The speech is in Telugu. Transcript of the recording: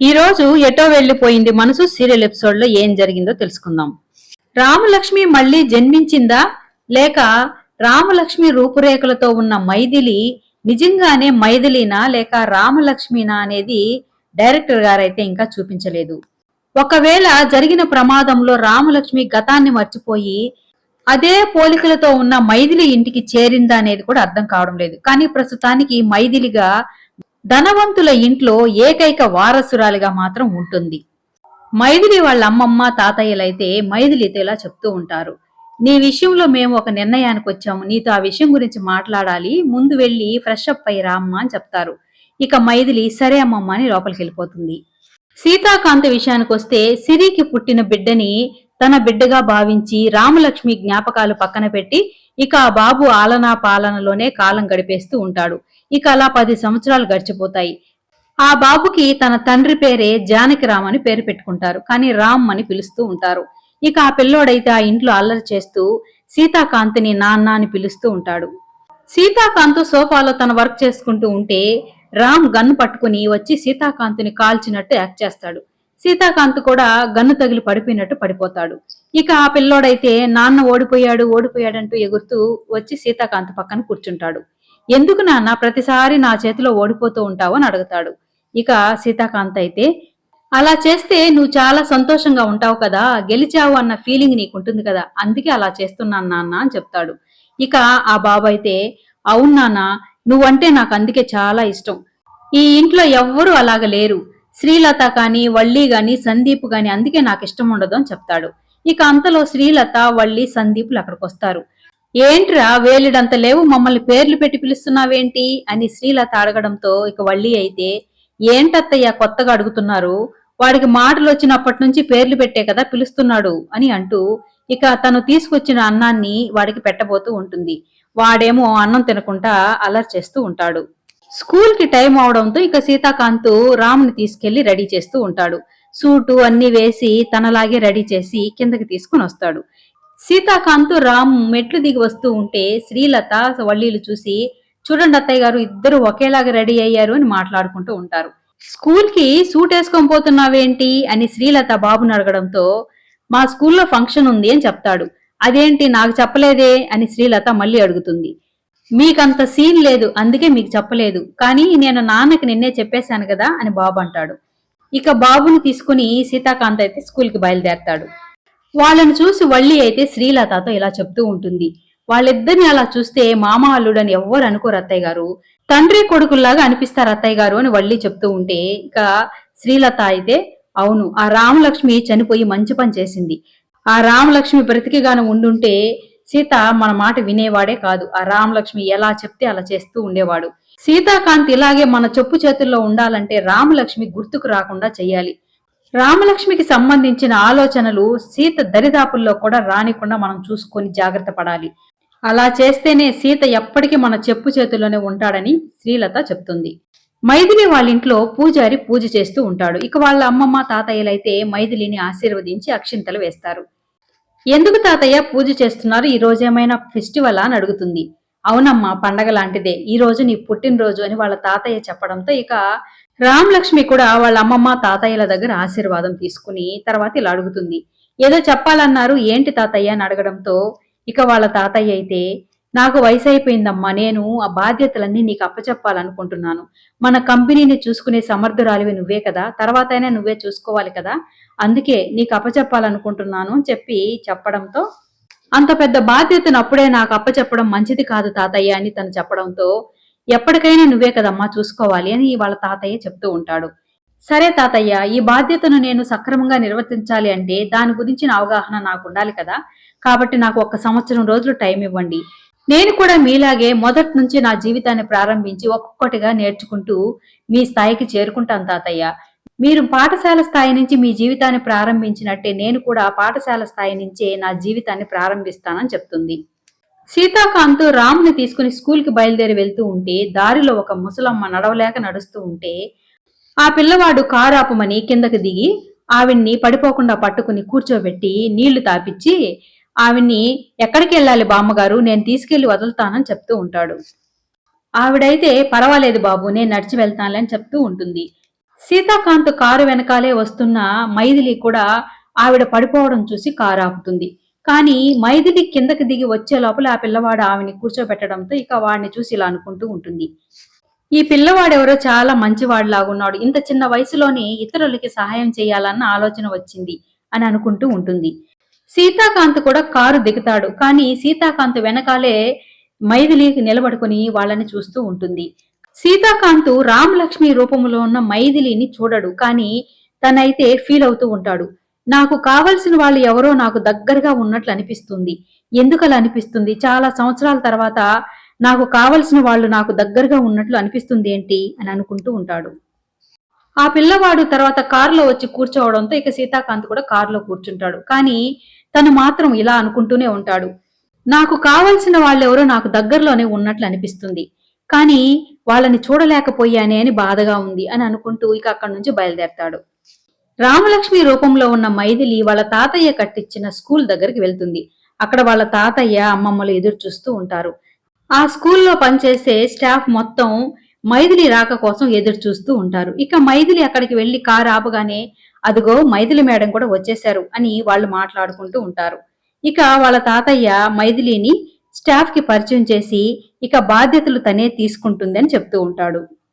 ఈ రోజు ఎటో వెళ్ళిపోయింది మనసు సీరియల్ ఎపిసోడ్లో ఏం జరిగిందో తెలుసుకుందాం. రామలక్ష్మి మళ్ళీ జన్మించిందా? లేక రామలక్ష్మి రూపురేఖలతో ఉన్న మైథిలి నిజంగానే మైథిలినా లేక రామలక్ష్మినా అనేది డైరెక్టర్ గారైతే ఇంకా చూపించలేదు. ఒకవేళ జరిగిన ప్రమాదంలో రామలక్ష్మి గతాన్ని మర్చిపోయి అదే పోలికలతో ఉన్న మైథిలి ఇంటికి చేరిందా అనేది కూడా అర్థం కావడం లేదు. కానీ ప్రస్తుతానికి మైథిలిగా ధనవంతుల ఇంట్లో ఏకైక వారసురాలిగా మాత్రం ఉంటుంది. మైథిలి వాళ్ళ అమ్మమ్మ తాతయ్యలైతే మైథిలితో ఇలా చెప్తూ ఉంటారు. నీ విషయంలో మేము ఒక నిర్ణయానికి వచ్చాము. నీతో ఆ విషయం గురించి మాట్లాడాలి. ముందు వెళ్ళి ఫ్రెష్ అప్ అయ్యి రామ్మ అని చెప్తారు. ఇక మైథిలి సరే అమ్మమ్మ అని లోపలికి వెళ్ళిపోతుంది. సీతాకాంత విషయానికి వస్తే సిరికి పుట్టిన బిడ్డని తన బిడ్డగా భావించి రామలక్ష్మి జ్ఞాపకాలు పక్కన పెట్టి ఇక ఆ బాబు ఆలనా పాలనలోనే కాలం గడిపేస్తూ ఉంటాడు. ఇక అలా పది సంవత్సరాలు గడిచిపోతాయి. ఆ బాబుకి తన తండ్రి పేరే జానకిరామ్ అని పేరు పెట్టుకుంటారు. కానీ రామ్ అని పిలుస్తూ ఉంటారు. ఇక ఆ పిల్లోడైతే ఆ ఇంట్లో అల్లరి చేస్తూ సీతాకాంత్ని నాన్న అని పిలుస్తూ ఉంటాడు. సీతాకాంత్ సోఫాలో తన వర్క్ చేసుకుంటూ ఉంటే రామ్ గన్ను పట్టుకుని వచ్చి సీతాకాంత్ని కాల్చినట్టు యాక్ట్ చేస్తాడు. సీతాకాంత్ కూడా గన్ను తగిలి పడిపోయినట్టు పడిపోతాడు. ఇక ఆ పిల్లోడైతే నాన్న ఓడిపోయాడు ఓడిపోయాడంటూ ఎగురుతూ వచ్చి సీతాకాంత్ పక్కన కూర్చుంటాడు. ఎందుకు నాన్న ప్రతిసారి నా చేతిలో ఓడిపోతూ ఉంటావు అని అడుగుతాడు. ఇక సీతాకాంత్ అయితే అలా చేస్తే నువ్వు చాలా సంతోషంగా ఉంటావు కదా గెలిచావు అన్న ఫీలింగ్ నీకు ఉంటుంది కదా అందుకే అలా చేస్తున్నాను నాన్న అని చెప్తాడు. ఇక ఆ బాబు అయితే అవును నాన్న నువ్వంటే నాకు అందుకే చాలా ఇష్టం. ఈ ఇంట్లో ఎవ్వరూ అలాగ లేరు. శ్రీలత కానీ వల్లి గాని సందీప్ గాని అందుకే నాకు ఇష్టం ఉండదు అని చెప్తాడు. ఇక అంతలో శ్రీలత వల్లి సందీపులు అక్కడికి వస్తారు. ఏంట్రా వేలుడంత లేవు మమ్మల్ని పేర్లు పెట్టి పిలుస్తున్నావేంటి? అని శ్రీలత అడగడంతో ఇక వల్లి అయితే ఏంటత్తయ్య కొత్తగా అడుగుతున్నారు? వాడికి మాటలు వచ్చినప్పటి నుంచి పేర్లు పెట్టే కదా పిలుస్తున్నాడు అని అంటూ ఇక తను తీసుకొచ్చిన అన్నాన్ని వాడికి పెట్టబోతూ ఉంటుంది. వాడేమో అన్నం తినకుండా అలర్ చేస్తూ ఉంటాడు. స్కూల్కి టైం అవడంతో ఇక సీతాకాంత్ రాముని తీసుకెళ్ళి రెడీ చేస్తూ ఉంటాడు. సూటు అన్ని వేసి తనలాగే రెడీ చేసి కిందకి తీసుకుని వస్తాడు. సీతాకాంత్ రామ్ మెట్లు దిగి వస్తూ ఉంటే శ్రీలత వల్లీలు చూసి చూడండి అత్తయ్య గారు ఇద్దరు ఒకేలాగా రెడీ అయ్యారు అని మాట్లాడుకుంటూ ఉంటారు. స్కూల్కి సూట్ వేసుకొని పోతున్నావేంటి? అని శ్రీలత బాబుని అడగడంతో మా స్కూల్లో ఫంక్షన్ ఉంది అని చెప్తాడు. అదేంటి నాకు చెప్పలేదే? అని శ్రీలత మళ్ళీ అడుగుతుంది. మీకంత సీన్ లేదు అందుకే మీకు చెప్పలేదు. కానీ నేను నాన్నకి నిన్నే చెప్పేశాను కదా అని బాబు అంటాడు. ఇక బాబుని తీసుకుని సీతాకాంత్ అయితే స్కూల్కి బయలుదేరతాడు. వాళ్ళని చూసి వల్లి అయితే శ్రీలతతో ఇలా చెప్తూ ఉంటుంది. వాళ్ళిద్దరిని అలా చూస్తే మామ అల్లుడని ఎవ్వరు అనుకోరు అత్తయ్య గారు. తండ్రి కొడుకుల్లాగా అనిపిస్తారు అత్తయ్య గారు అని వల్లి చెప్తూ ఉంటే ఇక శ్రీలత అయితే అవును ఆ రామలక్ష్మి చనిపోయి మంచి పని చేసింది. ఆ రామలక్ష్మి బ్రతికిగాను ఉండుంటే సీత మన మాట వినేవాడే కాదు. ఆ రామలక్ష్మి ఎలా చెప్తే అలా చేస్తూ ఉండేవాడు. సీతాకాంత్ ఇలాగే మన చెప్పు చేతుల్లో ఉండాలంటే రామలక్ష్మి గుర్తుకు రాకుండా చెయ్యాలి. రామలక్ష్మికి సంబంధించిన ఆలోచనలు సీత దరిదాపుల్లో కూడా రానికుండా మనం చూసుకొని జాగ్రత్త పడాలి. అలా చేస్తేనే సీత ఎప్పటికీ మన చెప్పు చేతుల్లోనే ఉంటాడని శ్రీలత చెప్తుంది. మైథిలి వాళ్ళ ఇంట్లో పూజారి పూజ చేస్తూ ఉంటాడు. ఇక వాళ్ళ అమ్మమ్మ తాతయ్యలైతే మైథిలిని ఆశీర్వదించి అక్షింతలు వేస్తారు. ఎందుకు తాతయ్య పూజ చేస్తున్నారు? ఈ రోజు ఏమైనా ఫెస్టివల్? అని అడుగుతుంది. అవునమ్మా పండగ లాంటిదే. ఈ రోజు నీ పుట్టినరోజు అని వాళ్ళ తాతయ్య చెప్పడంతో ఇక రామలక్ష్మి కూడా వాళ్ళ అమ్మమ్మ తాతయ్యల దగ్గర ఆశీర్వాదం తీసుకుని తర్వాత ఇలా అడుగుతుంది. ఏదో చెప్పాలన్నారు ఏంటి తాతయ్య? అని అడగడంతో ఇక వాళ్ళ తాతయ్య అయితే నాకు వయసు అయిపోయిందమ్మా నేను ఆ బాధ్యతలన్నీ నీకు అప్పచెప్పాలనుకుంటున్నాను. మన కంపెనీని చూసుకునే సమర్థురాలివి నువ్వే కదా తర్వాత అయినా నువ్వే చూసుకోవాలి కదా అందుకే నీకు అప్పచెప్పాలనుకుంటున్నాను అని చెప్పి చెప్పడంతో అంత పెద్ద బాధ్యతను అప్పుడే నాకు అప్పచెప్పడం మంచిది కాదు తాతయ్య అని తను చెప్పడంతో ఎప్పటికైనా నువ్వే కదమ్మా చూసుకోవాలి అని వాళ్ళ తాతయ్య చెప్తూ ఉంటాడు. సరే తాతయ్య ఈ బాధ్యతను నేను సక్రమంగా నిర్వర్తించాలి అంటే దాని గురించిన అవగాహన నాకు ఉండాలి కదా. కాబట్టి నాకు ఒక సంవత్సరం రోజులు టైం ఇవ్వండి. నేను కూడా మీలాగే మొదటి నుంచి నా జీవితాన్ని ప్రారంభించి ఒక్కొక్కటిగా నేర్చుకుంటూ మీ స్థాయికి చేరుకుంటాను తాతయ్య. మీరు పాఠశాల స్థాయి నుంచి మీ జీవితాన్ని ప్రారంభించినట్టే నేను కూడా పాఠశాల స్థాయి నుంచే నా జీవితాన్ని ప్రారంభిస్తానని చెప్తుంది. సీతాకాంత్ రామ్ని తీసుకుని స్కూల్కి బయలుదేరి వెళ్తూ ఉంటే దారిలో ఒక ముసలమ్మ నడవలేక నడుస్తూ ఉంటే ఆ పిల్లవాడు కారు ఆపమని కిందకి దిగి ఆవిడ్ని పడిపోకుండా పట్టుకుని కూర్చోబెట్టి నీళ్ళు తాపిచ్చి ఆవిడ్ని ఎక్కడికి వెళ్ళాలి బామ్మగారు? నేను తీసుకెళ్ళి వదులుతానని చెప్తూ ఉంటాడు. ఆవిడైతే పర్వాలేదు బాబు నేను నడిచి వెళ్తానులే అని చెప్తూ ఉంటుంది. సీతాకాంత్ కారు వెనకాలే వస్తున్న మైథిలి కూడా ఆవిడ పడిపోవడం చూసి కారు ఆపుతుంది కానీ మైథిలి కిందకి దిగి వచ్చే లోపల ఆ పిల్లవాడు ఆమెని కూర్చోబెట్టడంతో ఇక వాడిని చూసి ఇలా అనుకుంటూ ఉంటుంది. ఈ పిల్లవాడెవరో చాలా మంచివాడిలాగున్నాడు. ఇంత చిన్న వయసులోనే ఇతరులకి సహాయం చేయాలన్న ఆలోచన వచ్చింది అని అనుకుంటూ ఉంటుంది. సీతాకాంత్ కూడా కారు దిగుతాడు. కానీ సీతాకాంత్ వెనకాలే మైథిలి నిలబడుకుని వాళ్ళని చూస్తూ ఉంటుంది. సీతాకాంత్ రామలక్ష్మి రూపంలో ఉన్న మైథిలిని చూడడు. కానీ తనైతే ఫీల్ అవుతూ ఉంటాడు. నాకు కావలసిన వాళ్ళు ఎవరో నాకు దగ్గరగా ఉన్నట్లు అనిపిస్తుంది. ఎందుకలా అనిపిస్తుంది? చాలా సంవత్సరాల తర్వాత నాకు కావలసిన వాళ్ళు నాకు దగ్గరగా ఉన్నట్లు అనిపిస్తుంది ఏంటి అని అనుకుంటూ ఉంటాడు. ఆ పిల్లవాడు తర్వాత కారులో వచ్చి కూర్చోవడంతో ఇక సీతాకాంత్ కూడా కారులో కూర్చుంటాడు. కానీ తను మాత్రం ఇలా అనుకుంటూనే ఉంటాడు. నాకు కావలసిన వాళ్ళెవరో నాకు దగ్గరలోనే ఉన్నట్లు అనిపిస్తుంది. కానీ వాళ్ళని చూడలేకపోయానే అని బాధగా ఉంది అని అనుకుంటూ ఇక అక్కడి నుంచి బయలుదేరతాడు. రామలక్ష్మి రూపంలో ఉన్న మైథిలి వాళ్ళ తాతయ్య కట్టించిన స్కూల్ దగ్గరికి వెళ్తుంది. అక్కడ వాళ్ళ తాతయ్య అమ్మమ్మలు ఎదురు చూస్తూ ఉంటారు. ఆ స్కూల్లో పనిచేసే స్టాఫ్ మొత్తం మైథిలి రాక కోసం ఎదురు చూస్తూ ఉంటారు. ఇక మైథిలి అక్కడికి వెళ్ళి కారు ఆపగానే అదిగో మైథిలి మేడం కూడా వచ్చేశారు అని వాళ్ళు మాట్లాడుకుంటూ ఉంటారు. ఇక వాళ్ళ తాతయ్య మైథిలిని స్టాఫ్కి పరిచయం చేసి ఇక బాధ్యతలు తనే తీసుకుంటుందని చెప్తూ ఉంటాడు.